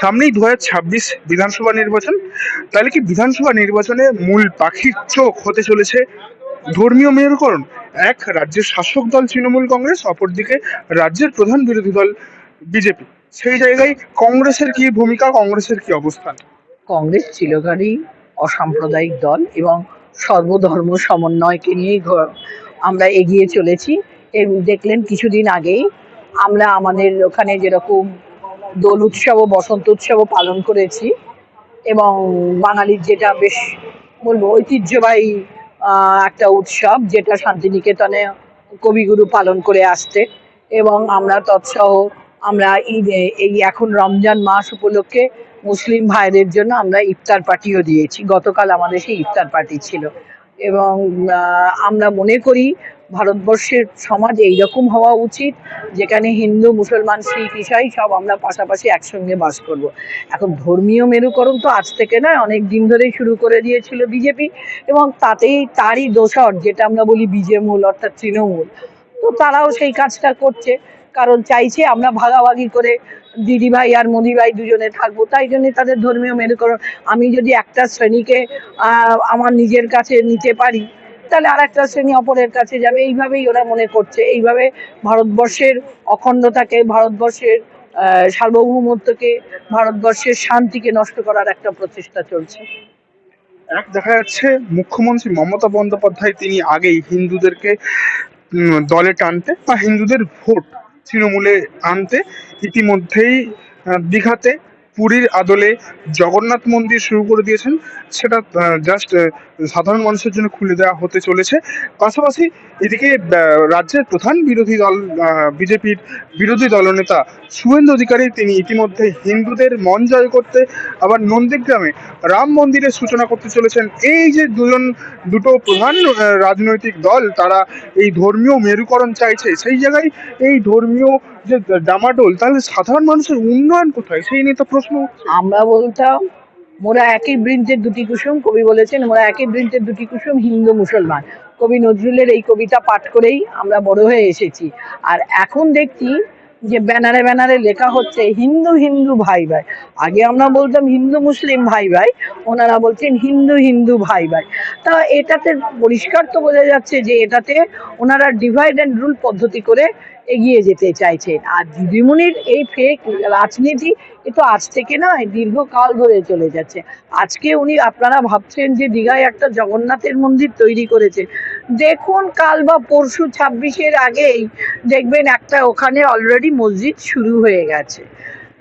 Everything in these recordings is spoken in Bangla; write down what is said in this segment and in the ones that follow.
সামনেই দু বিধানসভা নির্বাচন। তাহলে কি বিধানসভা নির্বাচনে মূল পাখির চোখ হতে চলেছে ধর্মীয় মেরুকরণ? এক, রাজ্যের শাসক দল তৃণমূল কংগ্রেস, অপরদিকে রাজ্যের প্রধান বিরোধী দল বিজেপি। সেই জায়গায় কংগ্রেসের কি ভূমিকা, কংগ্রেসের কি অবস্থান? কংগ্রেস চিরকালই অসাম্প্রদায়িক দল এবং সর্বধর্ম সমন্বয়কে নিয়েই আমরা এগিয়ে চলেছি। দেখলেন কিছুদিন আগেই আমরা আমাদের ওখানে যেরকম দোল উৎসব ও বসন্ত উৎসবও পালন করেছি এবং বাঙালির যেটা বেশ বলব ঐতিহ্যবাহী একটা উৎসব যেটা শান্তিনিকেতনে কবিগুরু পালন করে আসছে এবং আমরা তৎসহ আমরা ঈদ এই এখন রমজান মাস উপলক্ষে মুসলিম ভাইদের জন্য আমরা ইফতার পার্টিও দিয়েছি। গতকাল আমাদের সেই ইফতার পার্টি ছিল এবং আমরা মনে করি ভারতবর্ষের সমাজ এইরকম হওয়া উচিত, যেখানে হিন্দু, মুসলমান, শিখ, ইসাই সব আমরা পাশাপাশি একসঙ্গে বাস করব। এখন ধর্মীয় মেরুকরণ তো আজ থেকে নয় অনেক দিন ধরেই শুরু করে দিয়েছিল বিজেপি এবং তাতেই তারই দোষর, যেটা আমরা বলি বিজেমূল অর্থাৎ তৃণমূল। তো তারাও সেই কাজটা করছে, কারণ চাইছে আমরা ভাগাভাগি করে দিদি ভাই আর মোদি ভাই দুজনে থাকব, তাই জন্য তাদের ধর্মীয় মেরুকরণ। আমি যদি একটা শ্রেণীকে আমার নিজের কাছে নিতে পারি তাহলে আর একটা শ্রেণি অপরের কাছে যাবে। এইভাবেই ওরা মনে করছে। এইভাবে ভারতবর্ষের অখণ্ডতাকে, ভারতবর্ষের সার্বভৌমত্বকে, ভারতবর্ষের শান্তিকে নষ্ট করার একটা প্রচেষ্টা চলছে। এক দেখা যাচ্ছে, মুখ্যমন্ত্রী মমতা বন্দ্যোপাধ্যায় তিনি আগেই হিন্দুদেরকে দলে টানতে বা হিন্দুদের ভোট তৃণমূলে আনতে ইতিমধ্যেই দীঘাতে পুরীর আদলে জগন্নাথ মন্দির শুরু করে দিয়েছেন, সেটা জাস্ট সাধারণ মানুষের জন্য খুলে দেওয়া হতে চলেছে। পাশাপাশি এদিকে রাজ্যের প্রধান বিরোধী দল বিজেপির বিরোধী দলনেতা শুভেন্দু অধিকারী, তিনি ইতিমধ্যে হিন্দুদের মন জয় করতে, আবার নন্দীগ্রামে রাম মন্দিরের সূচনা করতে চলেছেন। এই যে দুজন, দুটো প্রধান রাজনৈতিক দল, তারা এই ধর্মীয় মেরুকরণ চাইছে, সেই জায়গায় এই ধর্মীয় যে ডামাডোল, তাহলে সাধারণ মানুষের উন্নয়ন কোথায়? সেই নিয়ে তো প্রশ্ন আমরা বলতাম মোরা একই বৃন্তের দুটি কুসুম, কবি বলেছেন, মোরা একই বৃন্তের দুটি কুসুম হিন্দু মুসলমান। কবি নজরুলের এই কবিতা পাঠ করেই আমরা বড় হয়ে এসেছি। আর এখন দেখছি যে ব্যানারে ব্যানারে লেখা হচ্ছে, হিন্দু হিন্দু, ভাই ভাই। আগে আমরা বলতাম, হিন্দু, মুসলিম, ভাই ভাই। ওনারা বলছেন, হিন্দু হিন্দু, ভাই ভাই। তা এটাতে পরিষ্কার তো বোঝা যাচ্ছে যে এটাতে ওনারা ডিভাইড অ্যান্ড রুল পদ্ধতি করে এগিয়ে যেতে চাইছেন। আর দিদিমণির এই ফেক রাজনীতি এ তো আজ থেকে নয় দীর্ঘকাল ধরে চলে যাচ্ছে। আজকে উনি আপনারা ভাবছেন যে দীঘায় একটা জগন্নাথের মন্দির তৈরি করেছে। দেখুন কাল বা পরশু ছাব্বিশের আগেই দেখবেন একটা ওখানে অলরেডি মসজিদ শুরু হয়ে গেছে।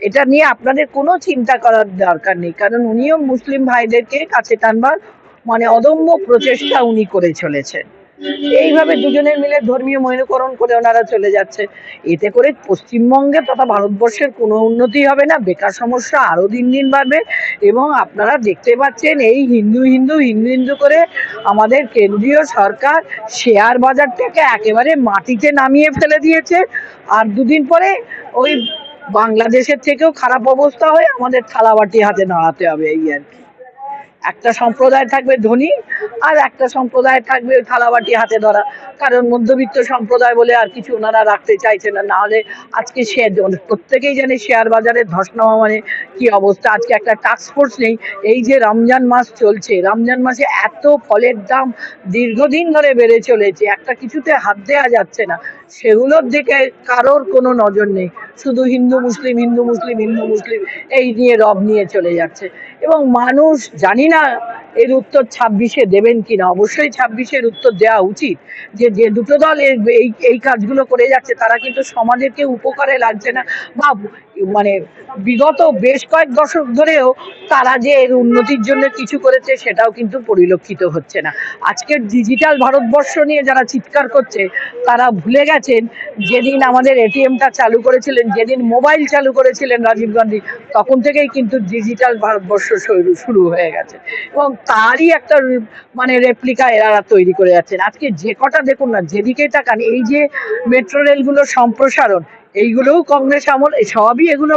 এটা নিয়ে আপনাদের কোনো চিন্তা করার দরকার নেই। কারণ উনিও মুসলিম ভাইদেরকে কাছে টানবার মানে অদম্য প্রচেষ্টা উনি করে চলেছেন। এইভাবে দুজনের মিলে ধর্মীয় মহিনীকরণ করে ওনারা চলে যাচ্ছে। এতে করে পশ্চিমবঙ্গে তথা ভারতবর্ষের কোনো উন্নতি হবে না, বেকার সমস্যা আরও দিন দিন বাড়বে এবং আপনারা দেখতে পাচ্ছেন এই হিন্দু হিন্দু হিন্দু হিন্দু করে আমাদের কেন্দ্রীয় সরকার শেয়ার বাজারটাকে একেবারে মাটিতে নামিয়ে ফেলে দিয়েছে। আর দুদিন পরে ওই বাংলাদেশের থেকেও খারাপ অবস্থা হয়ে আমাদের থালাবাটি হাতে নাড়াতে হবে এই আর কি। একটা সম্প্রদায় থাকবে ধনী আর একটা সম্প্রদায় থাকবে থালাবাটি হাতে ধরা। কারণ মধ্যবিত্ত সম্প্রদায় বলে আর কিছু ওনারা রাখতে চাইছে না। নাহলে আজকে শেয়ার প্রত্যেকেই জানে শেয়ার বাজারে ধস নামা মানে কি অবস্থা? আজকে একটা টাস্ক ফোর্স নেই। এই যে রমজান মাস চলছে, রমজান মাসে এত ফলের দাম দীর্ঘদিন ধরে বেড়ে চলেছে। একটা কিছুতে হাত দেওয়া যাচ্ছে না। সেগুলোর দিকে কারোর কোনো নজর নেই। শুধু হিন্দু, মুসলিম হিন্দু মুসলিম হিন্দু, মুসলিম এই নিয়ে রব নিয়ে চলে যাচ্ছে। এবং মানুষ জানি না এর উত্তর ছাব্বিশে দেবেন কিনা? অবশ্যই ছাব্বিশের উত্তর দেওয়া উচিত যে যে দুটো দল এই এই কাজগুলো করে যাচ্ছে, তারা কিন্তু সমাজের কেউ উপকারে লাগছে না। বা মানে বিগত বেশ কয়েক দশক ধরেও তারা যে এর উন্নতির জন্য কিছু করেছে সেটাও কিন্তু পরিলক্ষিত হচ্ছে না। আজকের ডিজিটাল ভারতবর্ষ নিয়ে যারা চিৎকার করছে, তারা ভুলে গেছেন যেদিন আমাদের এটিএমটা চালু করেছিলেন, যেদিন মোবাইল চালু করেছিলেন রাজীব গান্ধী, তখন থেকেই কিন্তু ডিজিটাল ভারতবর্ষ শুরু হয়ে গেছে। এবং তারই একটা মানে রেপ্লিকা এরা তৈরি করে যাচ্ছেন। আজকে যে কটা দেখুন না, যেদিকে তাকান, এই যে মেট্রো রেলগুলোর সম্প্রসারণ এইগুলোও কংগ্রেস আমল সবই এগুলো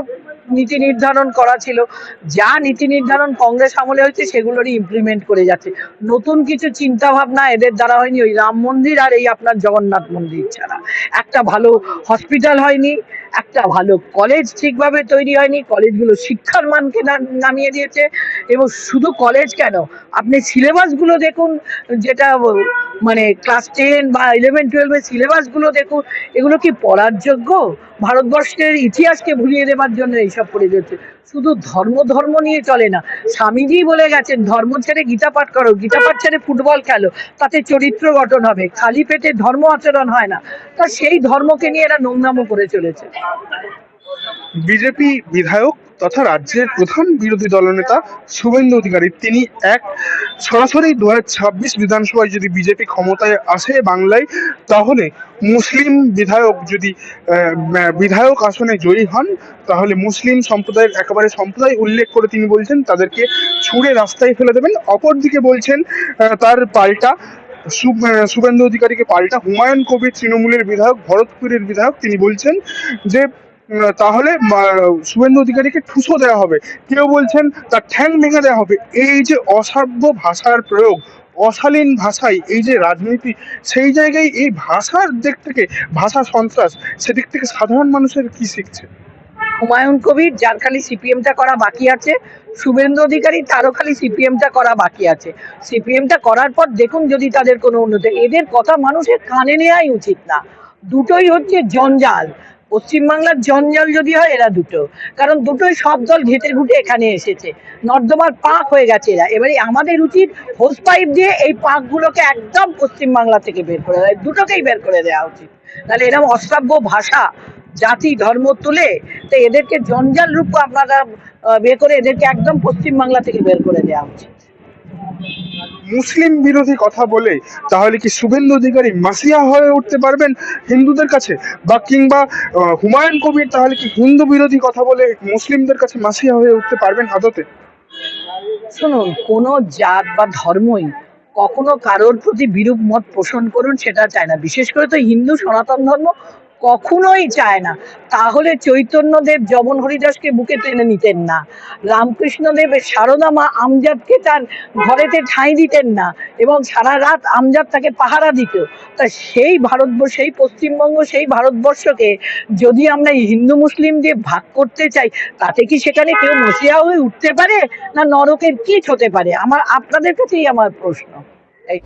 নীতি নির্ধারণ করা ছিল। যা নীতি নির্ধারণ কংগ্রেস আমলে হয়েছে, সেগুলোরই ইমপ্লিমেন্ট করে যাচ্ছে। নতুন কিছু চিন্তা ভাবনা এদের দ্বারা হয়নি। ওই রাম মন্দির আর এই আপনার জগন্নাথ মন্দির ছাড়া। একটা ভালো হসপিটাল হয়নি, একটা ভালো কলেজ ঠিকভাবে তৈরি হয়নি। কলেজগুলো শিক্ষার মানকে নামিয়ে দিয়েছে। এবং শুধু কলেজ কেন? আপনি সিলেবাসগুলো দেখুন, যেটা মানে ক্লাস টেন বা ইলেভেন টুয়েলভের সিলেবাসগুলো দেখুন, এগুলো কি পড়ার যোগ্য? ভারতবর্ষের ইতিহাসকে ভুলিয়ে দেবার জন্য এইসব করে যাচ্ছে শুধু ধর্ম ধর্ম নিয়ে চলে না। স্বামীজি বলে গেছেন, ধর্ম ছেড়ে গীতা পাঠ করো। গীতা পাঠ ছেড়ে ফুটবল খেলো। তাতে চরিত্র গঠন হবে। খালি পেটে ধর্ম আচরণ হয় না। তা সেই ধর্মকে নিয়ে এরা নোংরামো করে চলেছে। বিজেপি বিধায়ক তথা রাজ্যের প্রধান বিরোধী দলনেতা শুভেন্দু অধিকারী, তিনি এক সরাসরি দু বিধানসভায় যদি বিজেপি ক্ষমতায় আসে বাংলায়, তাহলে মুসলিম বিধায়ক যদি বিধায়ক আসনে জয়ী হন, তাহলে মুসলিম সম্প্রদায়ের একেবারে সম্প্রদায় উল্লেখ করে তিনি বলছেন, তাদেরকে ছুঁড়ে রাস্তায় ফেলে দেবেন। অপরদিকে বলছেন তার পাল্টা শুভেন্দু অধিকারীকে পাল্টা হুমায়ুন কবির তৃণমূলের বিধায়ক, ভরতপুরের বিধায়ক, তিনি বলছেন যে তাহলে শুভেন্দু অধিকারীকে ঠুসো দেওয়া হবে। কেউ বলছেন, তার ঠ্যাং ভেঙে দেওয়া হবে। এই যে অসাধ্য ভাষার প্রয়োগ, অশালীন ভাষায় এই যে রাজনীতি, সেই জায়গায় এই ভাষার দিক থেকে, ভাষা সন্ত্রাস, সেদিক থেকে সাধারণ মানুষের কি শিখছে? হুমায়ুন কবির, যার খালি সিপিএমটা করা বাকি আছে, শুভেন্দু অধিকারী, তারও খালি সিপিএমটা করা বাকি আছে। সিপিএমটা করার পর দেখুন যদি তাদের কোনো উন্নতি, এদের কথা মানুষের কানে নেওয়াই উচিত না। দুটোই হচ্ছে জঞ্জাল। পশ্চিমবাংলার জঞ্জাল যদি হয়, এরা দুটো। কারণ দুটোই সব দল ঘেটে ঘুটে এখানে এসেছে। নর্দমার পাক হয়ে গেছে এরা। এবারে আমাদের উচিত হোস পাইপ দিয়ে এই পাকগুলোকে একদম পশ্চিমবাংলা থেকে বের করে দেয় দুটোকেই বের করে দেওয়া উচিত। তাহলে এরকম অশ্রাব্য ভাষা, জাতি, ধর্ম তুলে তো এদেরকে জঞ্জাল রূপ আপনারা বের করে এদেরকে একদম পশ্চিমবাংলা থেকে বের করে দেওয়া উচিত। মুসলিম বিরোধী কথা বলে তাহলে কি শুভেন্দু অধিকারী মাসিয়া হয়ে উঠতে পারবেন হিন্দুদের কাছে? বা কিংবা হুমায়ুন কবির তাহলে কি হিন্দু বিরোধী কথা বলে মুসলিমদের কাছে মাসিয়া হয়ে উঠতে পারবেন আদতে? শুনুন, কোনো জাত বা ধর্মই কখনো কারোর প্রতি বিরূপ মত পোষণ করুন সেটা চায় না। বিশেষ করে তো হিন্দু সনাতন ধর্ম কখনোই চায় না। তাহলে চৈতন্যদেব জবন হরিদাসকে বুকে টেনে নিতেন না। রামকৃষ্ণদেব সারদা মা আমজাদকে তার ঘরেতে ঠাঁই দিতেন না এবং সারা রাত আমজাদ তাকে পাহারা দিত। তা সেই ভারতবর্ষ, সেই পশ্চিমবঙ্গ, সেই ভারতবর্ষকে যদি আমরা হিন্দু মুসলিম দিয়ে ভাগ করতে চাই, তাতে কি সেখানে কেউ মসিয়া হয়ে উঠতে পারে? না নরকের কীট হতে পারে? আমার, আপনাদের কাছেই আমার প্রশ্ন। এই